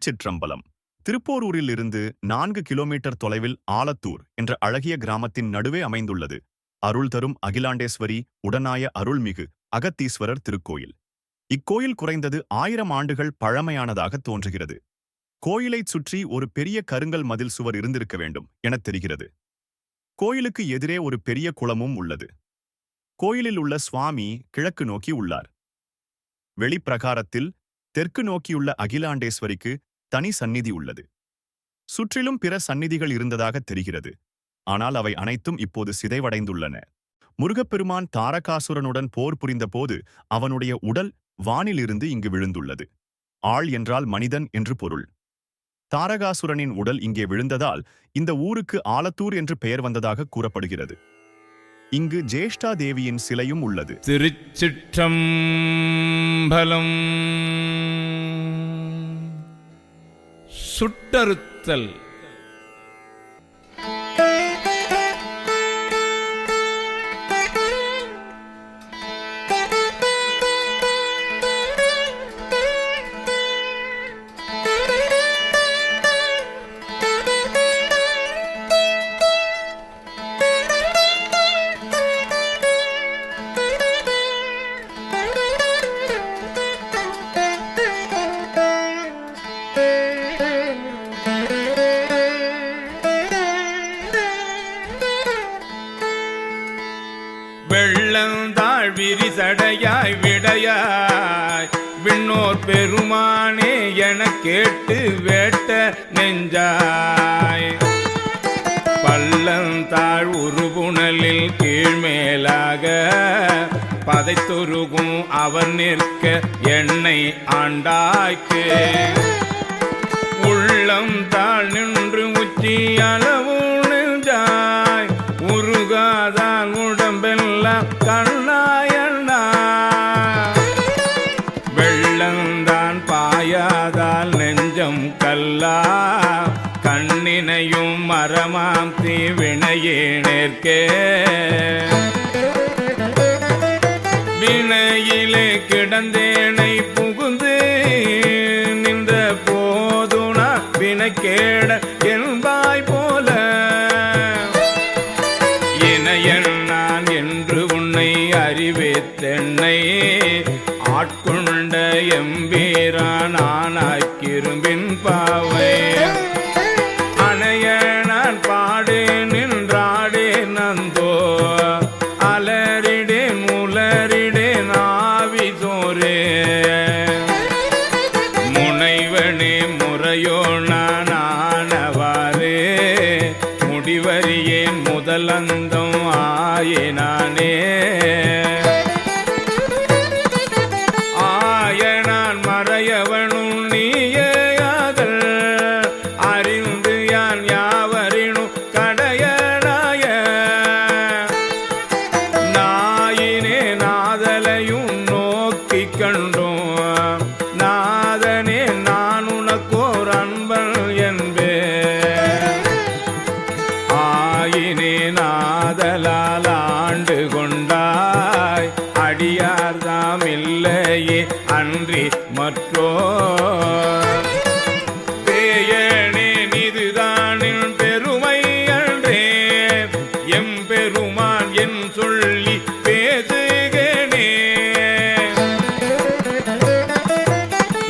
திருச்சிற்றம்பலம். திருப்போரூரில் இருந்து நான்கு கிலோமீட்டர் தொலைவில் ஆலத்தூர் என்ற அழகிய கிராமத்தின் நடுவே அமைந்துள்ளது. அருள் தரும் அகிலாண்டேஸ்வரி உடனாய அருள்மிகு அகத்தீஸ்வரர் திருக்கோயில். இக்கோயில் குறைந்தது ஆயிரம் ஆண்டுகள் பழமையானதாக தோன்றுகிறது. கோயிலைச் சுற்றி ஒரு பெரிய கருங்கல் மதில் சுவர் இருந்திருக்க வேண்டும் எனத் தெரிகிறது. கோயிலுக்கு எதிரே ஒரு பெரிய குளமும் உள்ளது. கோயிலில் உள்ள சுவாமி கிழக்கு நோக்கி உள்ளார். வெளிப்பிரகாரத்தில் தெற்கு நோக்கியுள்ள அகிலாண்டேஸ்வரிக்கு தனி சந்நிதி உள்ளது. சுற்றிலும் பிற சந்நிதிகள் இருந்ததாக தெரிகிறது. ஆனால் அவை அனைத்தும் இப்போது சிதைவடைந்துள்ளன. முருகப்பெருமான் தாரகாசுரனுடன் போர் புரிந்தபோது அவனுடைய உடல் வானிலிருந்து இங்கு விழுந்துள்ளது. ஆள் என்றால் மனிதன் என்று பொருள். தாரகாசுரனின் உடல் இங்கே விழுந்ததால் இந்த ஊருக்கு ஆலத்தூர் என்று பெயர் வந்ததாக கூறப்படுகிறது. இங்கு ஜேஷ்டா தேவியின் சிலையும் உள்ளது. திருச்சிற்றம்பலம் சுட்டறுத்தல். கேட்டு வேட்ட நெஞ்சாய். பள்ளந்தாழ் உருபுணலில் கீழ்மேலாக பதைத்துருகும் அவர் நிற்க என்னை ஆண்டாய்க்கு. உள்ளம் தாழ் நின்று உச்சி அளவு என்னை ஆட்கொண்ட எம்பீரானாக்கிரும்பின் பாவை. பெருமான் என் சொல்லி பேசுகனே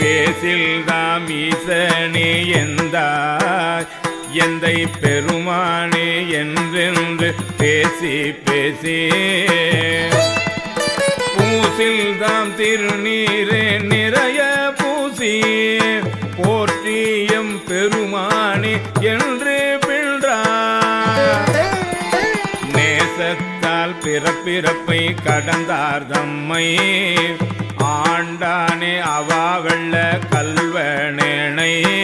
பேசில்தாம் ஈசனே எந்தாய்? எந்தை பெருமானே என்றென்று பேசி பேசி. பூசில் தாம் திருநீரே நிறைய பூசி. போற்றியம் பெருமானே என் பிறப்பிறப்பை கடந்தார் தம்மை. ஆண்டானே அவா வெள்ள கல்வனேனை.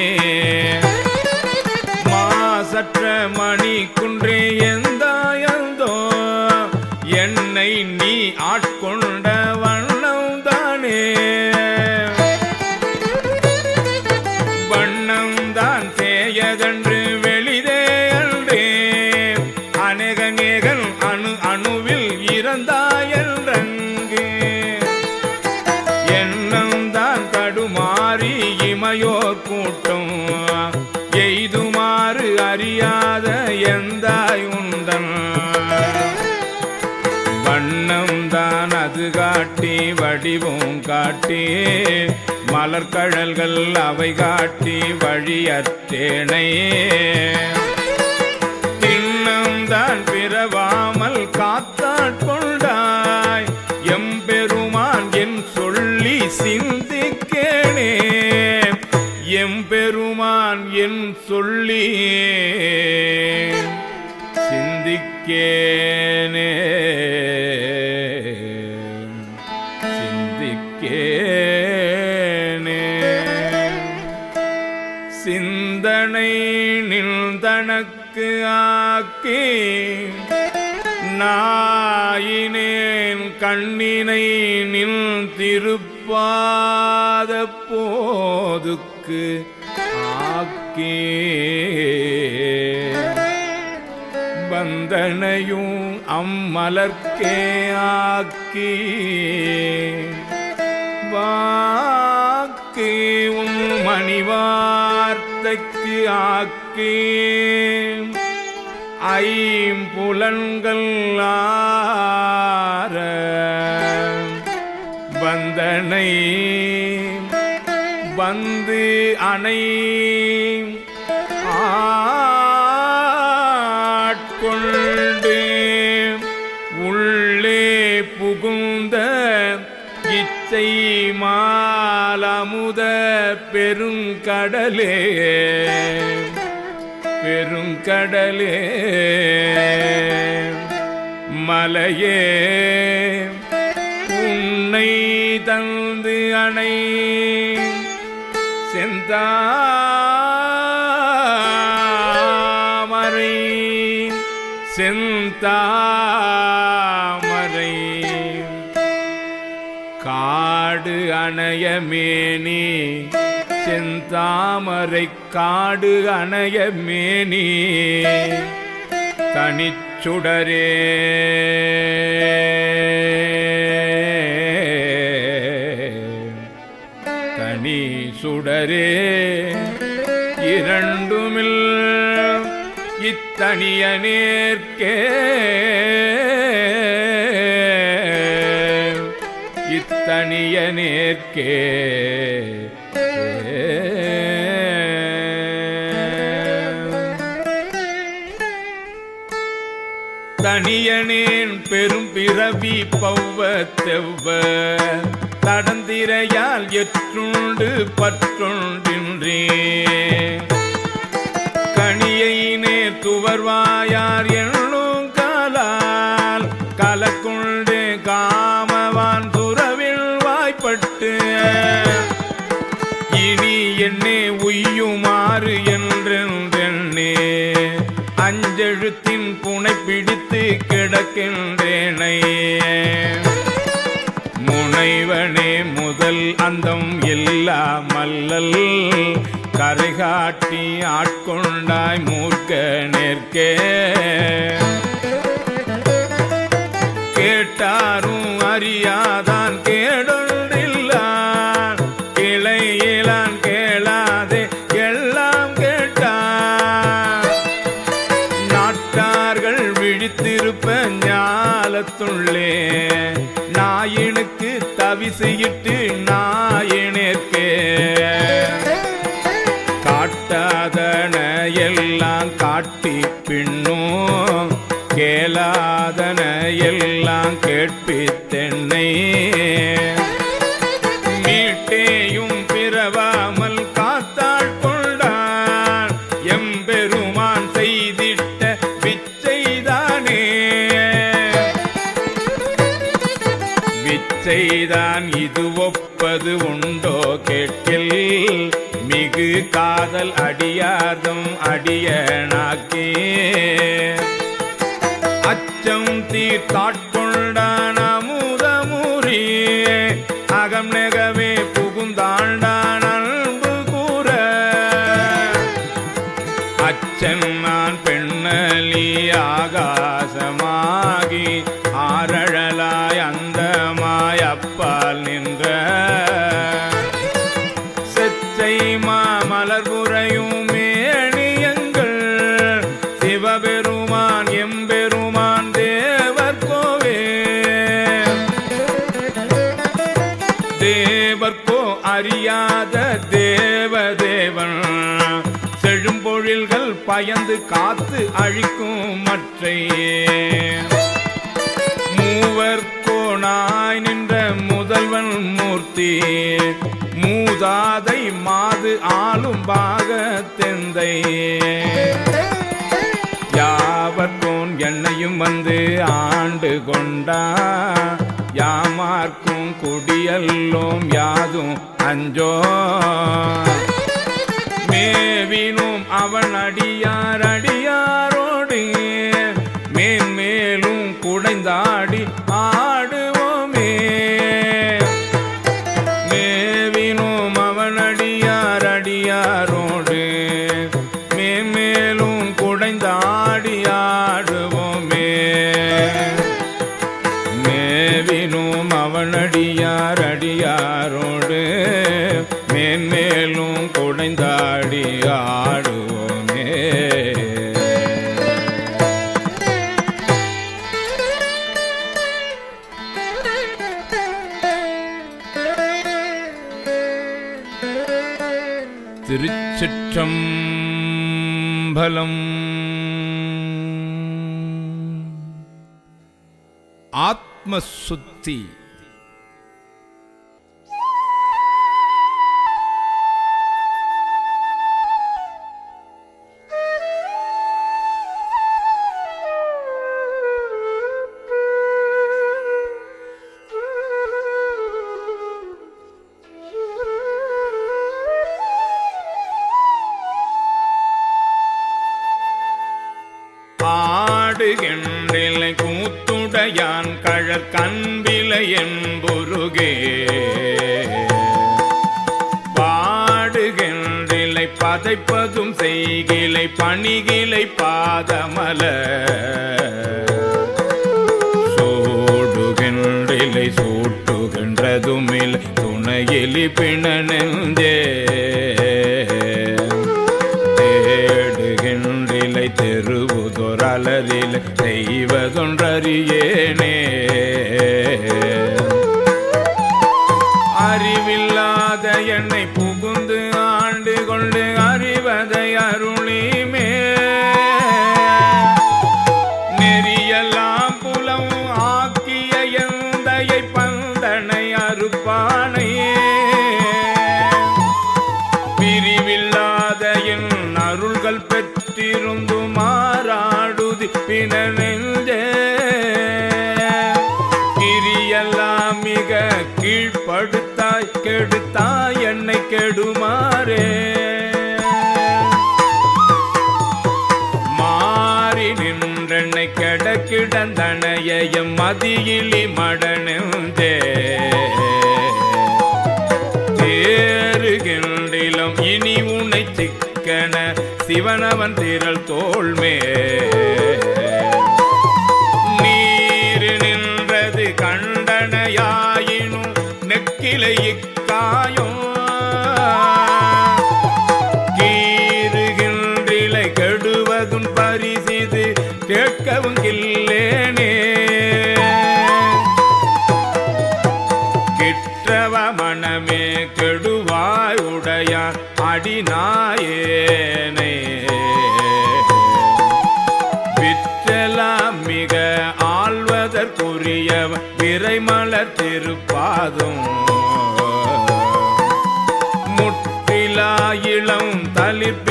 அறியாத எந்தாய் உந்தன்? வண்ணம் தான் அது காட்டி வடிவும் காட்டி மலர்கழல்கள் அவை காட்டி வழியத்தேனை திண்ணம் தான் பிறவாமல் காத்தாட்கொண்டாய் எம்பெருமான் என் சொல்லி சிந்த நான் என் சொல்லி சிந்திக்கேனே. சிந்திக்கேனே. சிந்தனை நில்தனக்கு ஆக்கி நாயினேன் கண்ணினை நின் திருப்பாத போதுக்கு ஆக்கி வந்தனையும் அம்மலர்க்கே ஆக்கி. வாக்கு உன் மணிவார்த்தைக்கு ஆக்கி. ஐம்புலன்கள் ஆர வந்தனை வந்து அணை ஆட்கொண்டு உள்ளே புகுந்த இச்சை மாலமுத பெருங்கடலே பெருங்கடலே மலையே உன்னை தந்து அணை செந்தாமரை செந்தாமரை. காடு அணையமேனி செந்தாமரை காடு அணையமேனி. தனிச்சுடரே. நீ சுடரே. இரண்டுமில் இத்தனிய நேர்க்கே. இத்தனிய நேர்க்கே. தனியனேன் பெரும் பிறவி பௌவ தெவ்வ மதிரையால் எற்றுண்டு பற்றுண்டின்றே. கனியினே துவர்வாயார் என்னும் காலால் கலக்குண்டு காமவான் துறவில் வாய்ப்பட்டு. இனி என்னே உய்யுமாறு என்றென்றே அஞ்செழுத்தின் புனை பிடித்து கிடக்கின்ற அந்தம் எல்லா மல்லல் கரைகாட்டி ஆட்கொண்டாய் மூர்க்க நேர்க்கே. கேட்டாரும் அறியாத ஒப்பது உண்டோ கேட்கில் மிகு காதல் அடியார்தம் அடியனாக்கே. அச்சம் தீர்த்தாட்கொண்டான் காத்து அழிக்கும் மற்றையே. மூவர் கோணாய் நின்ற முதல்வன் மூர்த்தி. மூதாதை மாது ஆளும் பாகத்தெந்தை யாவர்கோன் என்னையும் வந்து ஆண்டு கொண்டா? யாமார்க்கும் குடியல்லோம் யாதும் அஞ்சோ? மேவினும் அவன் அடியார் அடியாரோடு மேன்மேலும் குடைந்தாடி आत्मशुद्धि। பாடுகின்றிலை செய்கிளை பணிகிளை பாதமல. சோடுகின்றிலை சூட்டுகின்றதுமில் துணையிலி பிணனெஞ்சே தேடுகின்றிலை தெருவுதொரலரில் செய்வதொன்றறியேனே. அறிவில்லாத என்னை கிடந்தனையம் மதியிலி மடனெந்தே தேறுகின்றிலும் இனி உன்னை சிக்கன சிவனவன் திரள் தோல்மே நீர் நின்றது கண்டனையாயினும் நெக்கிலை இக்காயும் கெடுவாய் அடிநாயேனே. விற்றலாம் மிக ஆழ்வதற்குரிய விரைமலர் திருப்பாதும். முற்றிலா இளம் தளிர்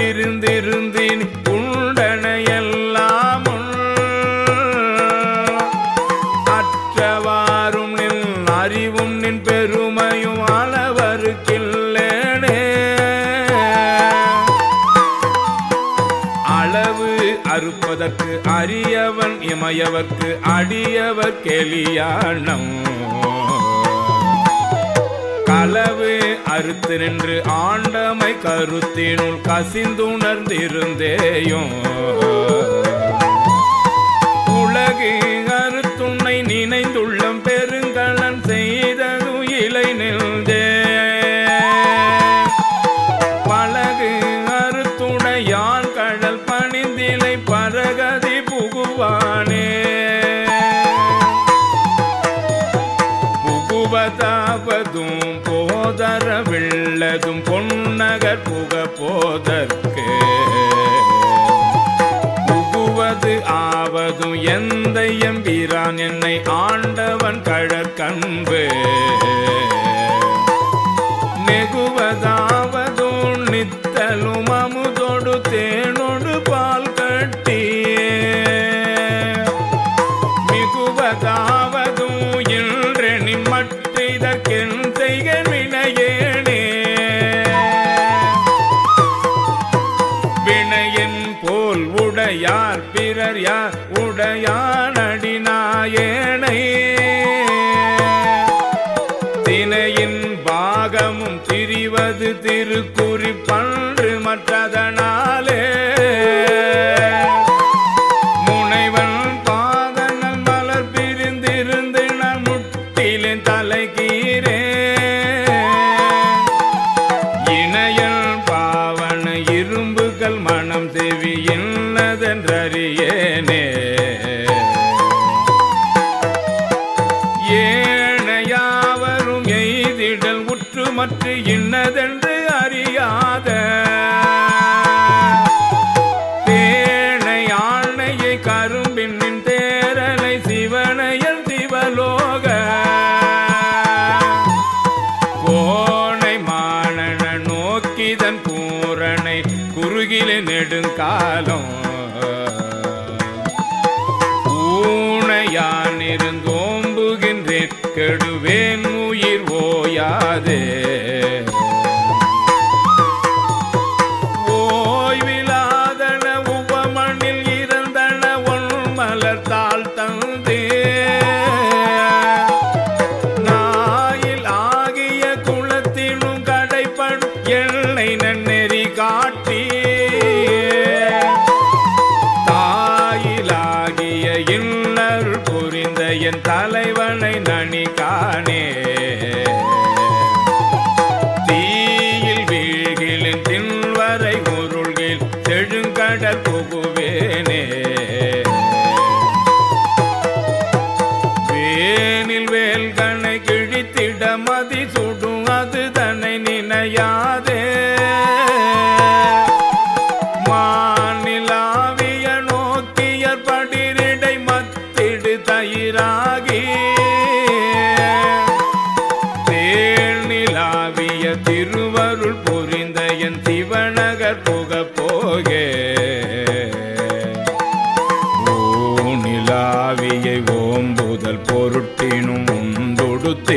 அதற்கு அரியவன் இமையவர்க்கு அடியவர் கெளியானம் களவு அறுத்து நின்று ஆண்டமை கருத்தினுள் கசிந்துணர்ந்திருந்தேயும் உலகு அறுத்துணை நினைந்துள்ள யாவதும் போதர வெள்ளதும் பொன்னகர் புக போதற்கு புகுவது ஆவதும் எந்த எம்பிரான் என்னை ஆண்டவன் கழற்கன்பு. போல் உடையார் பிறர் யார்? உடையானடி நாயனை தினையின் பாகமும் திரிவது திருக்குறி பன்று மற்றதனா பற்றி இன்னதென்று அறியாத ಬಿಡುತ್ತೇನೆ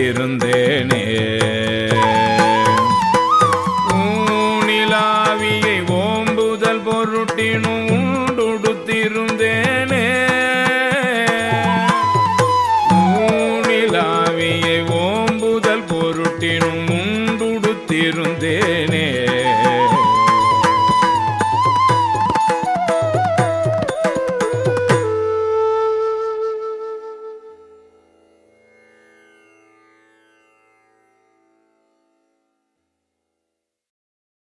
இருந்தேனே.